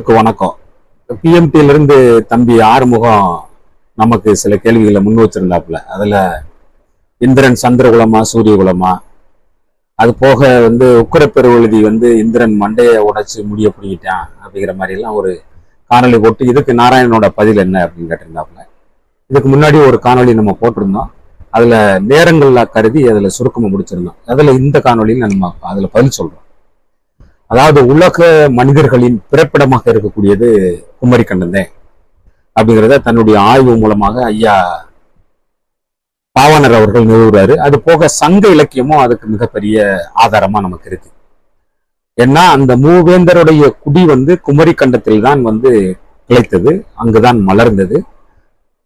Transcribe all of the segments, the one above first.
அனைவருக்கும் வணக்கம். பிஎம்டில இருந்து தம்பி ஆறுமுகம் நமக்கு சில கேள்விகளை முன் வச்சிருந்தாப்புல. அதுல இந்திரன் சந்திரகுலமா சூரியகுலமா? அது போக வந்து உக்கரப்பெருவழுதி வந்து இந்திரன் மண்டையை உடைச்சு முடிய பிடிக்கிட்டான் அப்படிங்கிற மாதிரி எல்லாம் ஒரு காணொளி போட்டு இதுக்கு நாராயணனோட பதில் என்ன அப்படின்னு கேட்டிருந்தாப்புல. இதுக்கு முன்னாடி ஒரு காணொளி நம்ம போட்டிருந்தோம். அதுல நேரங்கள்ல கருதி அதுல சுருக்கமா முடிச்சிருந்தோம். அதுல இந்த காணொலியில் நம்ம அதுல பதில் சொல்றோம். அதாவது உலக மனிதர்களின் பிறப்பிடமாக இருக்கக்கூடியது குமரிக்கண்டம் தான் அப்படிங்கிறத தன்னுடைய ஆய்வு மூலமாக ஐயா பாவனர் அவர்கள் நிறுவுறாரு அது போக சங்க இலக்கியமும் அதுக்கு மிகப்பெரிய ஆதாரமா நமக்கு இருக்கு. ஏன்னா அந்த மூவேந்தருடைய குடி வந்து குமரிக்கண்டத்தில் தான் வந்து கிளைத்தது அங்குதான் மலர்ந்தது.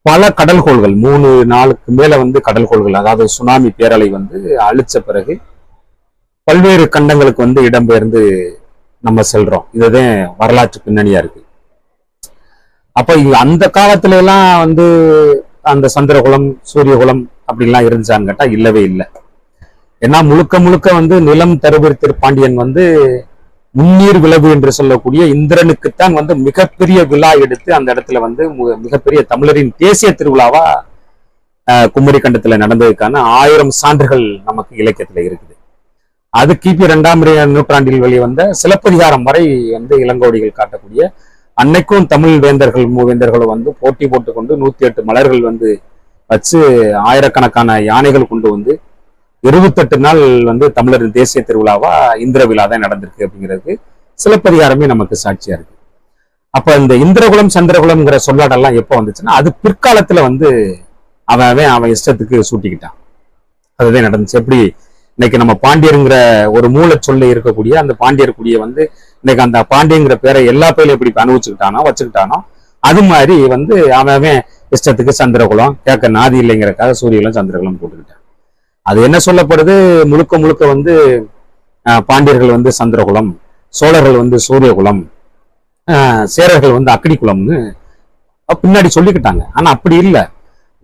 பல கடல்கோள்கள் மூணு நாளுக்கு மேல வந்து கடல்கோள்கள் அதாவது சுனாமி பேரலை வந்து அழிச்ச பிறகு பல்வேறு கண்டங்களுக்கு வந்து இடம்பெயர்ந்து நம்ம செல்றோம். இதுதான் வரலாற்று பின்னணியா இருக்கு. அப்ப அந்த காலத்துல எல்லாம் வந்து அந்த சந்திரகுலம் சூரியகுலம் அப்படிலாம் இருந்துச்சான்னு கேட்டா இல்லவே இல்லை. ஏன்னா முழுக்க முழுக்க வந்து நிலம் தருவர் திருப்பாண்டியன் வந்து முன்னீர் விளவு என்று சொல்லக்கூடிய இந்திரனுக்குத்தான் வந்து மிகப்பெரிய விழா எடுத்து அந்த இடத்துல வந்து மிகப்பெரிய தமிழரின் தேசிய திருவிழாவா அஹ், குமரி கண்டத்துல நடந்ததுக்கான ஆயிரம் சான்றுகள் நமக்கு இலக்கியத்துல இருக்குது. அது கிபி இரண்டாம் நூற்றாண்டில் வெளிவந்த சிலப்பதிகாரம் வரை வந்து இளங்கோடிகள் காட்டக்கூடிய அன்னைக்கும் தமிழ் வேந்தர்கள் மூவேந்தர்களும் வந்து போட்டி போட்டுக்கொண்டு நூத்தி எட்டு மலர்கள் வந்து வச்சு ஆயிரக்கணக்கான யானைகள் கொண்டு வந்து இருபத்தெட்டு நாள் வந்து தமிழரின் தேசிய திருவிழாவா இந்திர விழா தான் நடந்திருக்கு அப்படிங்கிறதுக்கு சிலப்பதிகாரமே நமக்கு சாட்சியா இருக்கு. அப்ப இந்த இந்திரகுலம் சந்திரகுலம்ங்கிற சொல்லாடெல்லாம் எப்போ வந்துச்சுன்னா அது பிற்காலத்துல வந்து அவன் அவன் அவன் இஷ்டத்துக்கு சூட்டிக்கிட்டான். அதுதான் நடந்துச்சு. எப்படி இன்னைக்கு நம்ம பாண்டியருங்கிற ஒரு மூல சொல்ல இருக்கக்கூடிய அந்த பாண்டியர் குடியை வந்து இன்னைக்கு அந்த பாண்டியங்கிற பேரை எல்லா பேரும் எப்படி அனுபவிச்சுக்கிட்டானோ வச்சுக்கிட்டானோ அது மாதிரி வந்து அவன் அவன் இஷ்டத்துக்கு சந்திரகுலம் கேட்க நாதி இல்லைங்கிறக்காக சூரியகுலம் சந்திரகுலம் போட்டுக்கிட்டான். அது என்ன சொல்லப்படுது? முழுக்க முழுக்க வந்து பாண்டியர்கள் வந்து சந்திரகுலம் சோழர்கள் வந்து சூரியகுலம் சேரர்கள் வந்து அக்னி குலம்னு பின்னாடி சொல்லிக்கிட்டாங்க. ஆனா அப்படி இல்லை.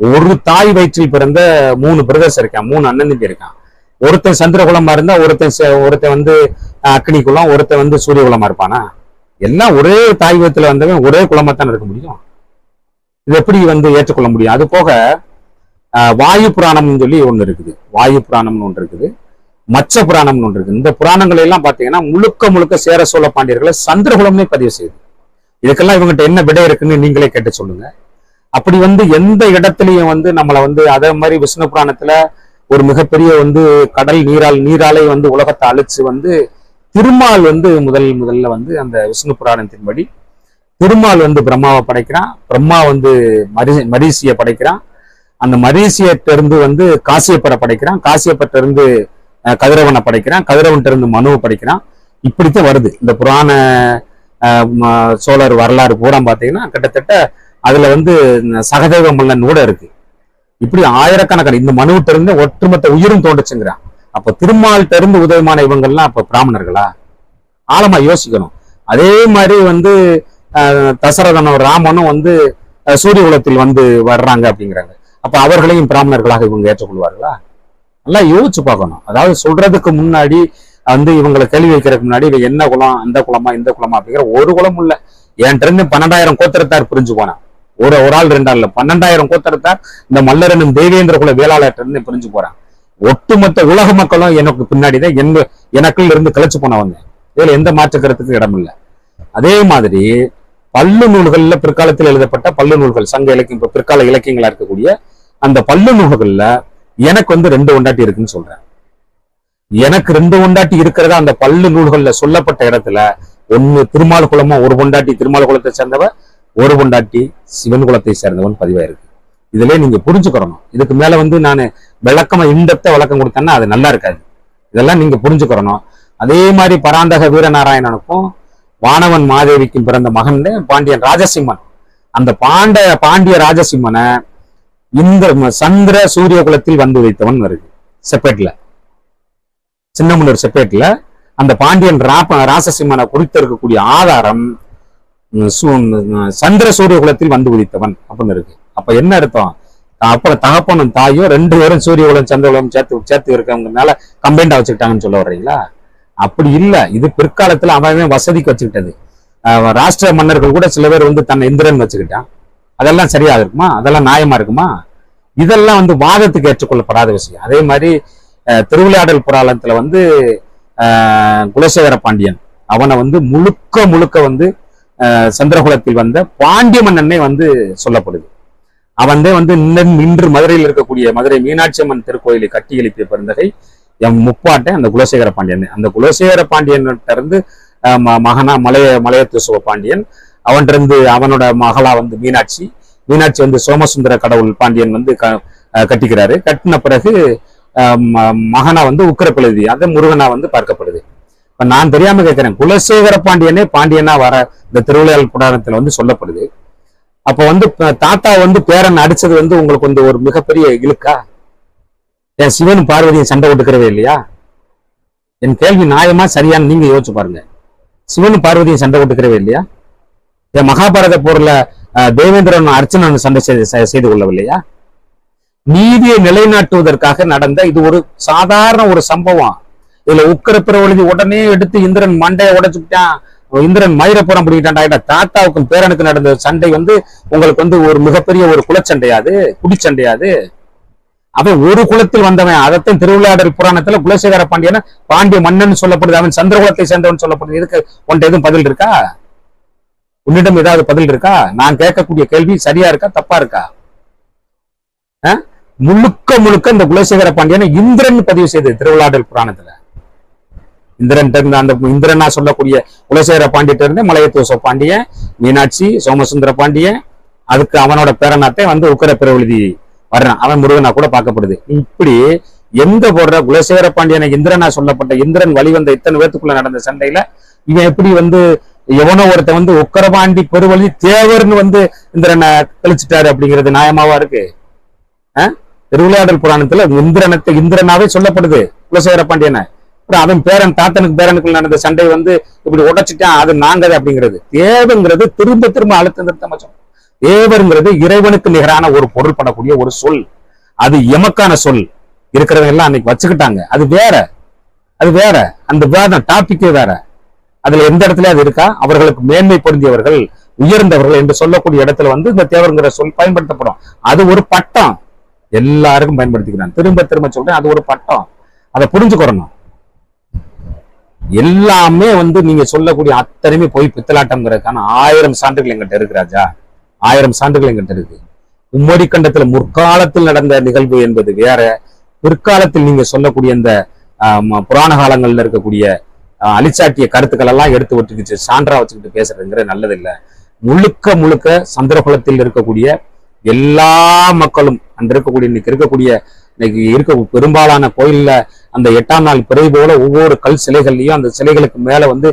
ஒரு தாய் வயிற்றில் பிறந்த மூணு பிரதர்ஸ் இருக்கான் மூணு அண்ணன் இருக்கான். ஒருத்தன் சந்திரகுலமா இருந்தா ஒருத்தன் ஒருத்தன் வந்து அக்னி குலம் ஒருத்தன் வந்து சூரிய குலமா இருப்பானா? எல்லாம் ஒரே தாய்வத்துல வந்தவன் ஒரே குலமாத்தானே இருக்க முடியும்? இது எப்படி வந்து ஏற்றுக்கொள்ள முடியும்? அது போக வாயு புராணம்னு சொல்லி ஒண்ணு இருக்குது. வாயு புராணம்னு ஒன்று இருக்குது. மச்ச புராணம்னு ஒன்று இருக்குது. இந்த புராணங்கள் எல்லாம் பாத்தீங்கன்னா முழுக்க முழுக்க சேர சோழ பாண்டியர்களை சந்திரகுலம்னே பதிவு செய்யுது. இதுக்கெல்லாம் இவங்ககிட்ட என்ன விடை இருக்குன்னு நீங்களே கேட்டு சொல்லுங்க. அப்படி வந்து எந்த இடத்துலயும் வந்து நம்மளை வந்து அதே மாதிரி விஷ்ணு புராணத்துல ஒரு மிகப்பெரிய வந்து கடல் நீரால் நீராலை வந்து உலகத்தை அழிச்சு வந்து திருமால் வந்து முதல் முதல்ல வந்து அந்த விஷ்ணு புராணத்தின்படி திருமால் வந்து பிரம்மாவை படைக்கிறான். பிரம்மா வந்து மரி மரீசியை படைக்கிறான். அந்த மரீசியட்ட வந்து காசியப்பரை படைக்கிறான். காசியப்பட்டிருந்து கதிரவனை படைக்கிறான். கதிரவன்ட்ட இருந்து மனுவை படைக்கிறான். இப்படித்தான் வருது. இந்த புராண சோழர் வரலாறு பூரா பார்த்தீங்கன்னா கிட்டத்தட்ட அதுல வந்து இந்த சகதேவ மல்லன் கூட இருக்கு. இப்படி ஆயிரக்கணக்கான இந்த மனுவிட்ட இருந்து ஒற்றுமொத்த உயிரும் தோண்டுச்சுங்கிறான் அப்ப திருமால் இருந்து உதயமான இவங்கெல்லாம் அப்ப பிராமணர்களா? ஆழமா யோசிக்கணும். அதே மாதிரி வந்து தசரதனும் ராமனும் வந்து சூரிய குலத்தில் வந்து வர்றாங்க அப்படிங்கிறாங்க. அப்ப அவர்களையும் பிராமணர்களாக இவங்க ஏற்றுக்கொள்வார்களா? நல்லா யோசிச்சு பார்க்கணும். அதாவது சொல்றதுக்கு முன்னாடி வந்து இவங்களை கேள்வி வைக்கிறதுக்கு முன்னாடி இவன் என்ன குலம் அந்த குலமா இந்த குலமா அப்படிங்கிற ஒரு குலம் இல்ல. என்கிட்ட இருந்து பன்னெண்டாயிரம் கோத்திரத்தார் புரிஞ்சு போனான். ஒரு ஒரு ஆள் ரெண்டு ஆள் பன்னெண்டாயிரம் கோத்திரத்தார் இந்த மல்லரனும் தேவேந்திர குல வேளாளர்கிட்ட இருந்து பிரிஞ்சு போறான். ஒட்டுமொத்த உலக மக்களும் எனக்கு பின்னாடிதான் எங்க எனக்குள்ள இருந்து கிளச்சு போனவங்க. இதுல எந்த மாற்றுக்கிறதுக்கு இடம் இல்லை. அதே மாதிரி பல்லு நூல்கள்ல பிற்காலத்தில் எழுதப்பட்ட பல்லு நூல்கள் சங்க இலக்கியம் பிற்கால இலக்கியங்களா இருக்கக்கூடிய அந்த பல்லு நூல்கள்ல எனக்கு வந்து ரெண்டு ஒண்டாட்டி இருக்குன்னு சொல்றேன். எனக்கு ரெண்டு ஒண்டாட்டி இருக்கிறதா அந்த பல்லு நூல்கள்ல சொல்லப்பட்ட இடத்துல ஒண்ணு திருமால் குலமா ஒரு பொண்டாட்டி திருமால் குளத்தை சேர்ந்தவ ஒரு பொண்டாட்டி சிவன் குலத்தை சேர்ந்தவன் பதிவாயிருக்கு. இதுல நீங்க புரிஞ்சுக்கிறணும் இதுக்கு மேல வந்து நான் விளக்கமா இண்டத்த விளக்கம் கொடுத்தேன்னா அது நல்லா இருக்காது. இதெல்லாம் நீங்க புரிஞ்சுக்கிறணும் அதே மாதிரி பராந்தக வீரநாராயணனுக்கும் வானவன் மாதேவிக்கும் பிறந்த மகன் பாண்டியன் ராஜசிம்மன். அந்த பாண்ட பாண்டிய ராஜசிம்மனை இந்த சந்திர சூரிய குலத்தில் வந்து வைத்தவன் வருது. செப்பேட்ல சின்னமுன்னூர் செப்பேட்ல அந்த பாண்டியன் ராப ராசசிம்மனை குறித்திருக்கக்கூடிய ஆதாரம் சந்திர சூரிய குலத்தில் வந்து உதித்தவன் அப்படின்னு இருக்கு. அப்ப என்ன அர்த்தம்? அப்புறம் தகப்பனும் தாயும் ரெண்டு பேரும் சூரிய குலம் சந்திர குலம் சேர்த்து சேர்த்து இருக்கவங்கனால கம்பைண்டா வச்சுக்கிட்டாங்கன்னு சொல்ல வர்றீங்களா? அப்படி இல்ல. இது பிற்காலத்துல அவன் வசதிக்கு வச்சுக்கிட்டது. ராஷ்டிர மன்னர்கள் கூட சில பேர் வந்து தன்னை இந்திரன் வச்சுக்கிட்டான். அதெல்லாம் சரியா இருக்குமா? அதெல்லாம் நியாயமா இருக்குமா? இதெல்லாம் வந்து வாதத்துக்கு ஏற்றுக்கொள்ளப்படாத விஷயம். அதே மாதிரி திருவிளையாடல் புராணத்துல வந்து குலசேகர பாண்டியன் அவனை வந்து முழுக்க முழுக்க வந்து சந்திரகுலத்தில் வந்த பாண்டிய மன்னனே வந்து சொல்லப்படுது. அவன் வந்து இன்னும் இன்று மதுரையில் இருக்கக்கூடிய மதுரை மீனாட்சி அம்மன் திருக்கோயிலை கட்டி எழுப்பிய பிறந்தகை எம் முப்பாட்டை அந்த குலசேகர பாண்டியன். அந்த குலசேகர பாண்டியன்கிட்ட இருந்து ம- மகனா மலைய மலையத்துசுவ பாண்டியன். அவன்கிட்ட அவனோட மகளா வந்து மீனாட்சி. மீனாட்சி வந்து சோமசுந்தர கடவுள் பாண்டியன் வந்து க- அஹ், கட்டிக்கிறாரு. கட்டின பிறகு ம- மகனா வந்து உக்கிரப்பிழுதி அது முருகனா வந்து பார்க்கப்படுது. இப்ப நான் தெரியாம கேட்கிறேன் குலசேகர பாண்டியனே பாண்டியனா வர இந்த திருவிளையாடல் புராணத்துல வந்து சொல்லப்படுது. அப்ப வந்து தாத்தா வந்து பேரன் அடிச்சது வந்து உங்களுக்கு வந்து ஒரு மிகப்பெரிய இழுக்கா? என் சிவன் பார்வதியும் சண்டை போட்டுக்கிறவே இல்லையா? என் கேள்வி நியாயமா சரியான நீங்க யோசிச்சு பாருங்க. சிவன் பார்வதியும் சண்டை போட்டுக்கிறவே இல்லையா? என் மகாபாரத போர்ல தேவேந்திரன் அர்ச்சனன் சண்டை செய்து செய்து கொள்ளவில்லையா? நீதியை நிலைநாட்டுவதற்காக நடந்த இது ஒரு சாதாரண ஒரு சம்பவம். இதுல உக்கர பிறவழுதி உடனே எடுத்து இந்திரன் மண்டையை உடைச்சுட்டான் இந்திரன் மயிரப்புறம் பிடிக்கிட்டான்டா. தாத்தாவுக்கும் பேரனுக்கு நடந்த சண்டை வந்து உங்களுக்கு வந்து ஒரு மிகப்பெரிய ஒரு குலச்சண்டையாது? குடிச்சண்டையாது? அவன் ஒரு குலத்தில் வந்தவன். அதைத்தான் திருவிளையாடல் புராணத்துல குலசேகர பாண்டியன பாண்டிய மன்னன் சொல்லப்படுது. அவன் சந்திரகுலத்தை சேர்ந்தவன் சொல்லப்படுது. இதுக்கு உன்ட்ட எதுவும் பதில் இருக்கா? உன்னிடம் ஏதாவது பதில் இருக்கா? நான் கேட்கக்கூடிய கேள்வி சரியா இருக்கா தப்பா இருக்கா? முழுக்க முழுக்க இந்த குலசேகர பாண்டியனை இந்திரன் பதிவு செய்தது திருவிளையாடல் புராணத்துல. இந்திரன் அந்த இந்திரனா சொல்லக்கூடிய குலசேகர பாண்டியிட்ட இருந்து மலையத்துவ பாண்டியன் மீனாட்சி சோமசுந்தர பாண்டியன் அதுக்கு அவனோட பேரனாத்தை வந்து உக்கர பிறவழுதி வர்றான். அவன் முருகனா கூட பார்க்கப்படுது. இப்படி எந்த போடுற குலசேகர பாண்டியனை இந்திரனா சொல்லப்பட்ட இந்திரன் வழிவந்த இத்தனை பேத்துக்குள்ள நடந்த சண்டையில இவன் எப்படி வந்து எவனோ ஒருத்தன் வந்து உக்கரபாண்டி பெருவழி தேவர்னு வந்து இந்திரனை கழிச்சிட்டாரு அப்படிங்கிறது நியாயமாவா இருக்கு? திருவிளையாடல் புராணத்துல இந்திரனத்தை இந்திரனாவே சொல்லப்படுது குலசேகர பாண்டியனை. அப்புறம் அவன் பேரன் தாத்தனுக்கு பேரனுக்குள்ள நடந்த சண்டை வந்து இப்படி உடைச்சிட்டான் அது நாங்கது அப்படிங்கிறது. தேவங்கிறது திரும்ப திரும்ப அழுத்த நிறுத்த மச்சம் தேவருங்கிறது இறைவனுக்கு நிகரான ஒரு பொருள் படக்கூடிய ஒரு சொல். அது எமக்கான சொல். இருக்கிறவங்க எல்லாம் அன்னைக்கு வச்சுக்கிட்டாங்க. அது வேற. அது வேற. அந்த வேற டாபிக்கே வேற. அதுல எந்த இடத்துல அது இருக்கா? அவர்களுக்கு மேன்மை பொருந்தியவர்கள் உயர்ந்தவர்கள் என்று சொல்லக்கூடிய இடத்துல வந்து இந்த தேவருங்கிற சொல் பயன்படுத்தப்படும். அது ஒரு பட்டம். எல்லாருக்கும் பயன்படுத்திக்கிறான். திரும்ப திரும்ப சொல்றேன் அது ஒரு பட்டம். அதை புரிஞ்சுக்கிறணும் எல்லாமே வந்து நீங்க சொல்லக்கூடிய அத்தனையுமே போய் பித்தலாட்டம்ங்கிறதுக்கான ஆயிரம் சான்றுகள் எங்கிட்ட இருக்கு ராஜா. ஆயிரம் சான்றுகள் எங்கிட்ட இருக்கு. உம்மடி கண்டத்துல முற்காலத்தில் நடந்த நிகழ்வு என்பது வேற. பிற்காலத்தில் நீங்க சொல்லக்கூடிய இந்த புராண காலங்கள்ல இருக்கக்கூடிய ஆஹ், அழிச்சாட்டிய கருத்துக்கள் எல்லாம் எடுத்து விட்டுக்கிச்சு சான்றா வச்சுக்கிட்டு பேசுறதுங்கிறது நல்லதில்லை. முழுக்க முழுக்க சந்திரகுலத்தில் இருக்கக்கூடிய எல்லா மக்களும் அன்று இருக்கக்கூடிய இன்னைக்கு இருக்கக்கூடிய இன்னைக்கு இருக்க பெரும்பாலான கோயில்ல அந்த எட்டாம் நாள் பிறை போல ஒவ்வொரு கல் சிலைகள்லயும் அந்த சிலைகளுக்கு மேல வந்து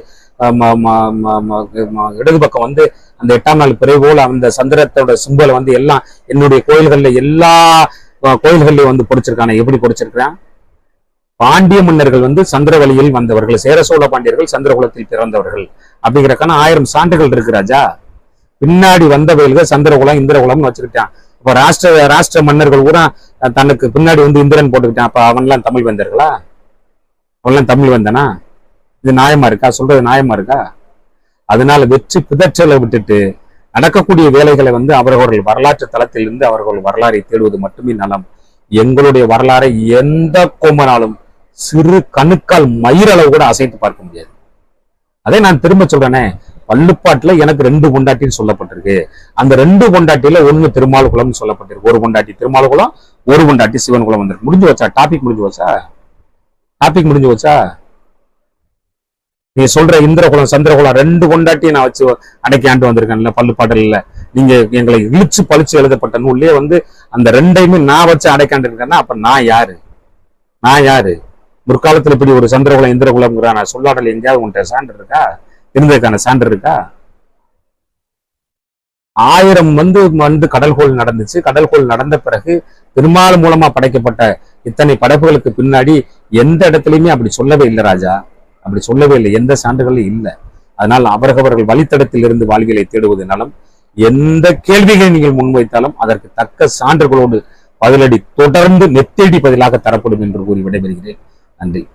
இடது பக்கம் வந்து அந்த எட்டாம் நாள் பிறை போல அந்த சந்திரத்தோட சிம்பலை வந்து எல்லாம் என்னுடைய கோயில்கள்ல எல்லா கோயில்கள்லயும் வந்து பொறிச்சிருக்கான எப்படி பொறிச்சிருக்கிறான்? பாண்டிய மன்னர்கள் வந்து சந்திரவழியில் வந்தவர்கள் சேர சோழ பாண்டியர்கள் சந்திரகுலத்தில் பிறந்தவர்கள். அப்படிங்கிறக்கான ஆயிரம் சான்றுகள் இருக்கு ராஜா. பின்னாடி வந்த சந்திரகுலம் இந்திரகுலம்னு வச்சிருக்கான் இப்ப ராஷ்டிர ராஷ்டிர மன்னர்கள் கூட தனக்கு பின்னாடி வந்து இந்திரன் போட்டுக்கிட்டான். அப்ப அவன்லாம் தமிழ் வந்தர்களா? அவன்லாம் தமிழ் வந்தனா? இது நியாயமா இருக்கா? சொல்றது நியாயமா இருக்கா? அதனால வெற்றி பிதற்றலை விட்டுட்டு நடக்கக்கூடிய வேலைகளை வந்து அவர்கள் வரலாற்று தளத்திலிருந்து அவர்கள் வரலாறை தேடுவது மட்டுமே நலம். எங்களுடைய வரலாறை எந்த கோமனாலும் சிறு கணுக்கால் மயிரளவு கூட அசைத்து பார்க்க முடியாது. அதே நான் திரும்ப சொல்றேனே. பள்ளுப்பாட்டுல எனக்கு ரெண்டு பொண்டாட்டின்னு சொல்லப்பட்டிருக்கு. அந்த ரெண்டு பொண்டாட்டியில ஒண்ணு திருமால் குலம்னு சொல்லப்பட்டிருக்கு. ஒரு பொண்டாட்டி திருமால் குளம் ஒரு பொண்டாட்டி சிவன் குளம் வந்திருக்கு. முடிஞ்சு வச்சா டாபிக் முடிஞ்சு வச்சா டாபிக் முடிஞ்சு வச்சா நீ சொல்ற இந்திரகுலம் சந்திரகுலம் ரெண்டு பொண்டாட்டியை நான் வச்சு அடைக்காண்டு வந்திருக்கேன்ல பல்லுப்பாடல்ல நீங்க எங்களை இழிச்சு பழிச்சு எழுதப்பட்ட நூல்லே வந்து அந்த ரெண்டையுமே நான் வச்சு அடைக்காண்டு இருக்கேன்னா அப்ப நான் யாரு? நான் யாரு? முற்காலத்துல இப்படி ஒரு சந்திரகுலம் இந்திரகுலம்ங்கிற. நான் சொல்லாடல் எங்கேயாவது உன்கிட்ட சான்று இருக்கா இருந்ததுக்கான சான்று இருக்கா? ஆயிரம் வந்து வந்து கடல்கோள் நடந்துச்சு. கடல்கோள் நடந்த பிறகு திருமால் மூலமா படைக்கப்பட்ட இத்தனை படைப்புகளுக்கு பின்னாடி எந்த இடத்துலையுமே அப்படி சொல்லவே இல்லை ராஜா. அப்படி சொல்லவே இல்லை. எந்த சான்றுகளும் இல்லை. அதனால் அவரவர்கள் வழித்தடத்தில் இருந்து வாழ்வியலை தேடுவது நலம். எந்த கேள்விகளை நீங்கள் முன்வைத்தாலும் அதற்கு தக்க சான்றுகளோடு பதிலடி தொடர்ந்து நெத்தேடி பதிலாக தரப்படும் என்று கூறி விடைபெறுகிறேன். நன்றி.